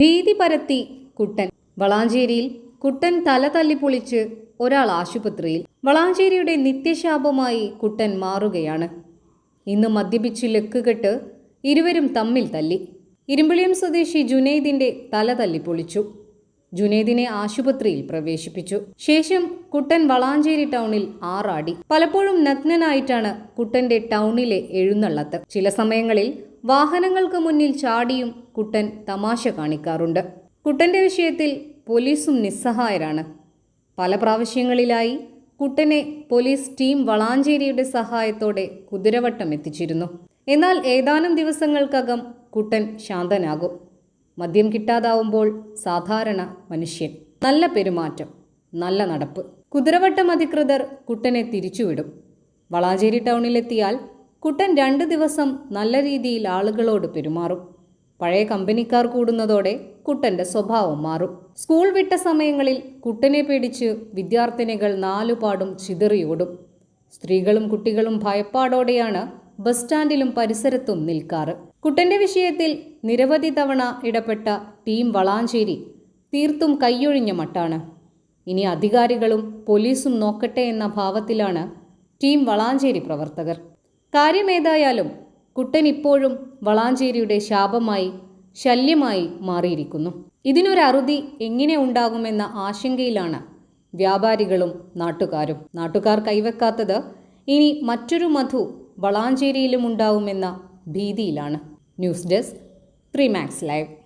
ഭീതി പരത്തി കുട്ടൻ. വളാഞ്ചേരിയിൽ കുട്ടൻ തല തല്ലിപ്പൊളിച്ച് ഒരാൾ ആശുപത്രിയിൽ. വളാഞ്ചേരിയുടെ നിത്യശാപമായി കുട്ടൻ മാറുകയാണ്. ഇന്ന് മദ്യപിച്ച് ലക്കുകെട്ട് ഇരുവരും തമ്മിൽ തല്ലി. ഇരുമ്പിളിയം സ്വദേശി ജുനൈദിന്റെ തല തല്ലിപ്പൊളിച്ചു ജുനൈദിനെ ആശുപത്രിയിൽ പ്രവേശിപ്പിച്ചു. ശേഷം കുട്ടൻ വളാഞ്ചേരി ടൗണിൽ ആറാടി. പലപ്പോഴും നഗ്നനായിട്ടാണ് കുട്ടന്റെ ടൗണിലെ എഴുന്നള്ളത്ത്. ചില സമയങ്ങളിൽ വാഹനങ്ങൾക്ക് മുന്നിൽ ചാടിയും കുട്ടൻ തമാശ കാണിക്കാറുണ്ട്. കുട്ടന്റെ വിഷയത്തിൽ പോലീസും നിസ്സഹായരാണ്. പല പ്രാവശ്യങ്ങളിലായി കുട്ടനെ പോലീസ് ടീം വളാഞ്ചേരിയുടെ സഹായത്തോടെ കുതിരവട്ടം എത്തിച്ചിരുന്നു. എന്നാൽ ഏതാനും ദിവസങ്ങൾക്കകം കുട്ടൻ ശാന്തനാകും. മദ്യം കിട്ടാതാവുമ്പോൾ സാധാരണ മനുഷ്യൻ. നല്ല പെരുമാറ്റം നല്ല നടപ്പ്. കുതിരവട്ടം അധികൃതർ കുട്ടനെ തിരിച്ചുവിടും. വളാഞ്ചേരി ടൗണിലെത്തിയാൽ കുട്ടൻ രണ്ട് ദിവസം നല്ല രീതിയിൽ ആളുകളോട് പെരുമാറും. പഴയ കമ്പനിക്കാർ കൂടുന്നതോടെ കുട്ടന്റെ സ്വഭാവം മാറും. സ്കൂൾ വിട്ട സമയങ്ങളിൽ കുട്ടനെ പേടിച്ച് വിദ്യാർത്ഥിനികൾ നാലുപാടും ചിതറിയോടും സ്ത്രീകളും കുട്ടികളും ഭയപ്പാടോടെയാണ് ബസ് സ്റ്റാൻഡിലും പരിസരത്തും നിൽക്കാറ്. കുട്ടന്റെ വിഷയത്തിൽ നിരവധി തവണ ഇടപെട്ട ടീം വളാഞ്ചേരി തീർത്തും കൈയൊഴിഞ്ഞ മട്ടാണ്. ഇനി അധികാരികളും പോലീസും നോക്കട്ടെ എന്ന ഭാവത്തിലാണ് ടീം വളാഞ്ചേരി പ്രവർത്തകർ. കാര്യമേതായാലും കുട്ടൻ ഇപ്പോഴും വളാഞ്ചേരിയുടെ ശാപമായി ശല്യമായി മാറിയിരിക്കുന്നു. ഇതിനൊരറുതി എങ്ങനെ ഉണ്ടാകുമെന്ന ആശങ്കയിലാണ് വ്യാപാരികളും നാട്ടുകാരും. നാട്ടുകാർ കൈവെക്കാത്തത് ഇനി മറ്റൊരു മധു വളാഞ്ചേരിയിലും ഉണ്ടാവുമെന്ന ഭീതിയിലാണ്. News desk three max live.